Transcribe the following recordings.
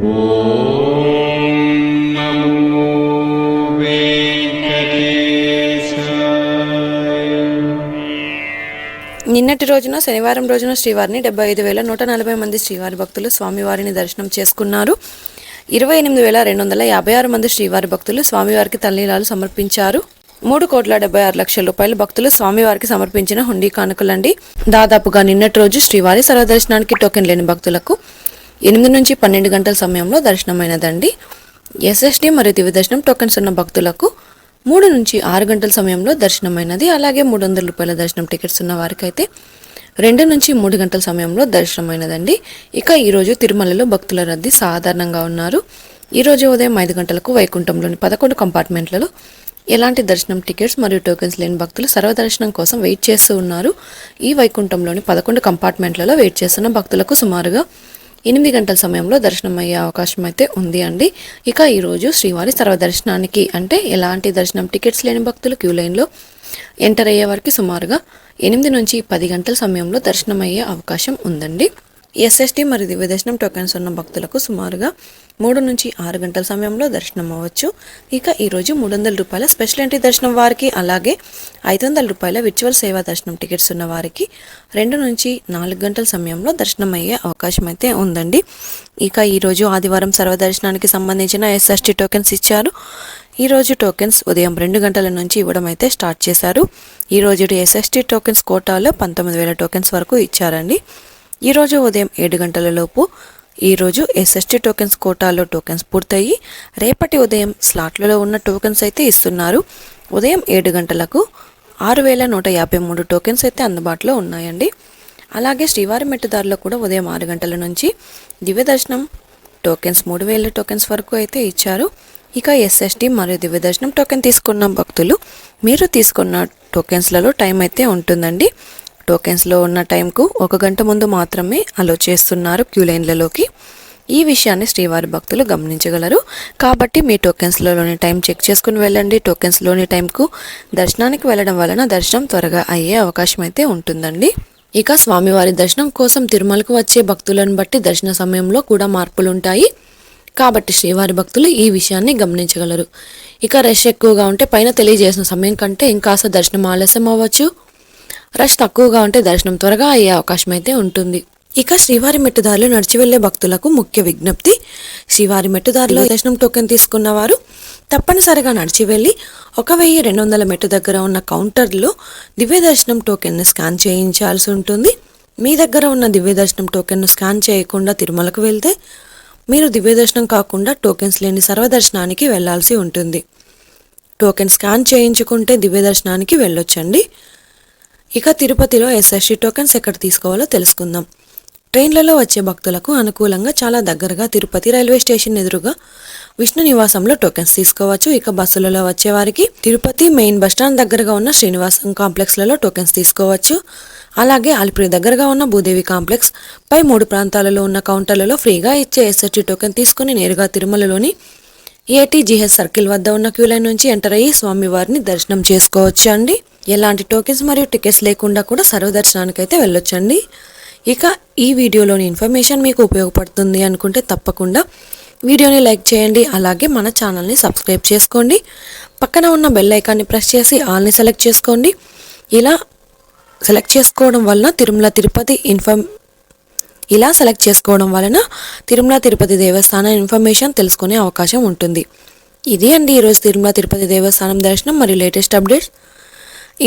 నిన్నటి రోజున శనివారం రోజున శ్రీవారిని డెబ్బై ఐదు వేల నూట నలభై మంది శ్రీవారి భక్తులు స్వామివారిని దర్శనం చేసుకున్నారు. ఇరవై ఎనిమిది వేల రెండు వందల యాభై ఆరు మంది శ్రీవారి భక్తులు స్వామివారికి తల్లీలాలు సమర్పించారు. మూడు కోట్ల డెబ్బై ఆరు లక్షల రూపాయలు భక్తులు స్వామివారికి సమర్పించిన హుండీ కానుకలండి. దాదాపుగా నిన్నటి రోజు శ్రీవారి సర్వదర్శనానికి టోకెన్ లేని భక్తులకు ఎనిమిది నుంచి పన్నెండు గంటల సమయంలో దర్శనమైనదండి. ఎస్ఎస్డి మరియు దివ్య దర్శనం టోకెన్స్ ఉన్న భక్తులకు మూడు నుంచి ఆరు గంటల సమయంలో దర్శనమైనది. అలాగే మూడు వందల రూపాయల దర్శనం టికెట్స్ ఉన్న వారికైతే రెండు నుంచి మూడు గంటల సమయంలో దర్శనమైనదండి. ఇక ఈరోజు తిరుమలలో భక్తుల రద్దీ సాధారణంగా ఉన్నారు. ఈరోజు ఉదయం ఐదు గంటలకు వైకుంఠంలోని పదకొండు కంపార్ట్మెంట్లలో ఎలాంటి దర్శనం టికెట్స్ మరియు టోకెన్స్ లేని భక్తులు సర్వదర్శనం కోసం వెయిట్ చేస్తూ ఉన్నారు. ఈ వైకుంఠంలోని పదకొండు కంపార్ట్మెంట్లలో వెయిట్ చేస్తున్న భక్తులకు సుమారుగా ఎనిమిది గంటల సమయంలో దర్శనం అయ్యే అవకాశం అయితే ఉంది అండి. ఇక ఈరోజు శ్రీవారి సర్వదర్శనానికి అంటే ఎలాంటి దర్శనం టికెట్స్ లేని భక్తులు క్యూ లైన్లో ఎంటర్ అయ్యే వారికి సుమారుగా ఎనిమిది నుంచి పది గంటల సమయంలో దర్శనం అయ్యే అవకాశం ఉందండి. ఎస్ఎస్టీ మరియు దివ్య దర్శనం టోకెన్స్ ఉన్న భక్తులకు సుమారుగా మూడు నుంచి ఆరు గంటల సమయంలో దర్శనం అవ్వచ్చు. ఇక ఈరోజు మూడు వందల రూపాయల స్పెషల్ ఎంట్రీ దర్శనం వారికి అలాగే ఐదు వందల రూపాయల విర్చువల్ సేవా దర్శనం టికెట్స్ ఉన్న వారికి రెండు నుంచి నాలుగు గంటల సమయంలో దర్శనం అయ్యే అవకాశం అయితే ఉందండి. ఇక ఈరోజు ఆదివారం సర్వదర్శనానికి సంబంధించిన ఎస్ఎస్టీ టోకెన్స్ ఇచ్చారు. ఈరోజు టోకెన్స్ ఉదయం రెండు గంటల నుంచి ఇవ్వడం అయితే స్టార్ట్ చేశారు. ఈరోజు ఎస్ఎస్టీ టోకెన్స్ కోటాలో పంతొమ్మిది వేల టోకెన్స్ వరకు ఇచ్చారండి. ఈరోజు ఉదయం ఏడు గంటలలోపు ఈరోజు ఎస్ఎస్టీ టోకెన్స్ కోటాలో టోకెన్స్ పూర్తయి రేపటి ఉదయం స్లాట్లలో ఉన్న టోకెన్స్ అయితే ఇస్తున్నారు. ఉదయం ఏడు గంటలకు ఆరు వేల నూట యాభై మూడు టోకెన్స్ అయితే అందుబాటులో ఉన్నాయండి. అలాగే శ్రీవారి మెట్టుదారిలో కూడా ఉదయం ఆరు గంటల నుంచి దివ్య దర్శనం టోకెన్స్ మూడు వేల టోకెన్స్ వరకు అయితే ఇచ్చారు. ఇక ఎస్ఎస్టీ మరియు దివ్య దర్శనం టోకెన్ తీసుకున్న భక్తులు మీరు తీసుకున్న టోకెన్స్లలో టైం అయితే ఉంటుందండి. టోకెన్స్లో ఉన్న టైంకు ఒక గంట ముందు మాత్రమే అలో చేస్తున్నారు క్యూ లైన్లలోకి. ఈ విషయాన్ని శ్రీవారి భక్తులు గమనించగలరు. కాబట్టి మీ టోకెన్స్లోని టైం చెక్ చేసుకుని వెళ్ళండి. టోకెన్స్లోని టైంకు దర్శనానికి వెళ్ళడం వలన దర్శనం త్వరగా అయ్యే అవకాశం అయితే ఉంటుందండి. ఇక స్వామివారి దర్శనం కోసం తిరుమలకు వచ్చే భక్తులను బట్టి దర్శన సమయంలో కూడా మార్పులు ఉంటాయి కాబట్టి శ్రీవారి భక్తులు ఈ విషయాన్ని గమనించగలరు. ఇక రష్ ఎక్కువగా ఉంటే పైన తెలియజేసిన సమయం కంటే ఇంకాస్త దర్శనం ఆలస్యం అవ్వచ్చు రష్ తక్కువగా ఉంటే దర్శనం త్వరగా అయ్యే అవకాశం అయితే ఉంటుంది. ఇక శ్రీవారి మెట్టుదారిలో నడిచి వెళ్ళే భక్తులకు ముఖ్య విజ్ఞప్తి. శ్రీవారి మెట్టుదారిలో దర్శనం టోకెన్ తీసుకున్న వారు తప్పనిసరిగా నడిచి వెళ్ళి ఒక వెయ్యి రెండు వందల మెట్టు దగ్గర ఉన్న కౌంటర్లో దివ్య దర్శనం టోకెన్ను స్కాన్ చేయించాల్సి ఉంటుంది. మీ దగ్గర ఉన్న దివ్య దర్శనం టోకెన్ను స్కాన్ చేయకుండా తిరుమలకు వెళ్తే మీరు దివ్య దర్శనం కాకుండా టోకెన్స్ లేని సర్వదర్శనానికి వెళ్ళాల్సి ఉంటుంది. టోకెన్ స్కాన్ చేయించుకుంటే దివ్య దర్శనానికి వెళ్ళొచ్చండి. ఇక తిరుపతిలో ఎస్ఎస్టీ టోకెన్స్ ఎక్కడ తీసుకోవాలో తెలుసుకుందాం. ట్రైన్లలో వచ్చే భక్తులకు అనుకూలంగా చాలా దగ్గరగా తిరుపతి రైల్వే స్టేషన్ ఎదురుగా విష్ణు నివాసంలో టోకెన్స్ తీసుకోవచ్చు. ఇక బస్సులలో వచ్చే వారికి తిరుపతి మెయిన్ బస్టాండ్ దగ్గరగా ఉన్న శ్రీనివాసం కాంప్లెక్స్లలో టోకెన్స్ తీసుకోవచ్చు. అలాగే అలిపిరి దగ్గరగా ఉన్న భూదేవి కాంప్లెక్స్ పై మూడు ప్రాంతాలలో ఉన్న కౌంటర్లలో ఫ్రీగా ఇచ్చే ఎస్ఎస్టీ టోకెన్ తీసుకుని నేరుగా తిరుమలలోని ఏటీజీహెచ్ సర్కిల్ వద్ద ఉన్న క్యూలైన్ నుంచి ఎంటర్ అయ్యి స్వామివారిని దర్శనం చేసుకోవచ్చు అండి ఎలాంటి టోకెన్స్ మరియు టికెట్స్ లేకుండా కూడా సర్వదర్శనానికి అయితే వెళ్ళొచ్చండి. ఇక ఈ వీడియోలోని ఇన్ఫర్మేషన్ మీకు ఉపయోగపడుతుంది అనుకుంటే తప్పకుండా వీడియోని లైక్ చేయండి అలాగే మన ఛానల్ని సబ్స్క్రైబ్ చేసుకోండి. పక్కన ఉన్న బెల్ ఐకాన్ని ప్రెస్ చేసి ఆల్ని సెలెక్ట్ చేసుకోండి. ఇలా సెలెక్ట్ చేసుకోవడం వలన తిరుమల తిరుపతి ఇన్ఫర్మ్ ఇలా సెలెక్ట్ చేసుకోవడం వలన తిరుమల తిరుపతి దేవస్థానం ఇన్ఫర్మేషన్ తెలుసుకునే అవకాశం ఉంటుంది. ఇది అండి ఈరోజు తిరుమల తిరుపతి దేవస్థానం దర్శనం మరియు లేటెస్ట్ అప్డేట్స్.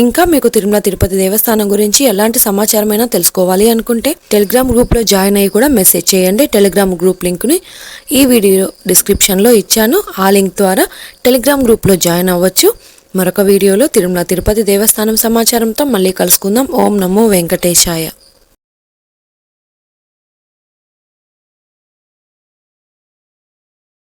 ఇంకా మీకు తిరుమల తిరుపతి దేవస్థానం గురించి ఎలాంటి సమాచారమైనా తెలుసుకోవాలి అనుకుంటే టెలిగ్రామ్ గ్రూప్లో జాయిన్ అయ్యి కూడా మెసేజ్ చేయండి. టెలిగ్రామ్ గ్రూప్ లింక్ని ఈ వీడియో డిస్క్రిప్షన్లో ఇచ్చాను. ఆ లింక్ ద్వారా టెలిగ్రామ్ గ్రూప్లో జాయిన్ అవ్వచ్చు. మరొక వీడియోలో తిరుమల తిరుపతి దేవస్థానం సమాచారంతో మళ్ళీ కలుసుకుందాం. ఓం నమో వెంకటేశాయ.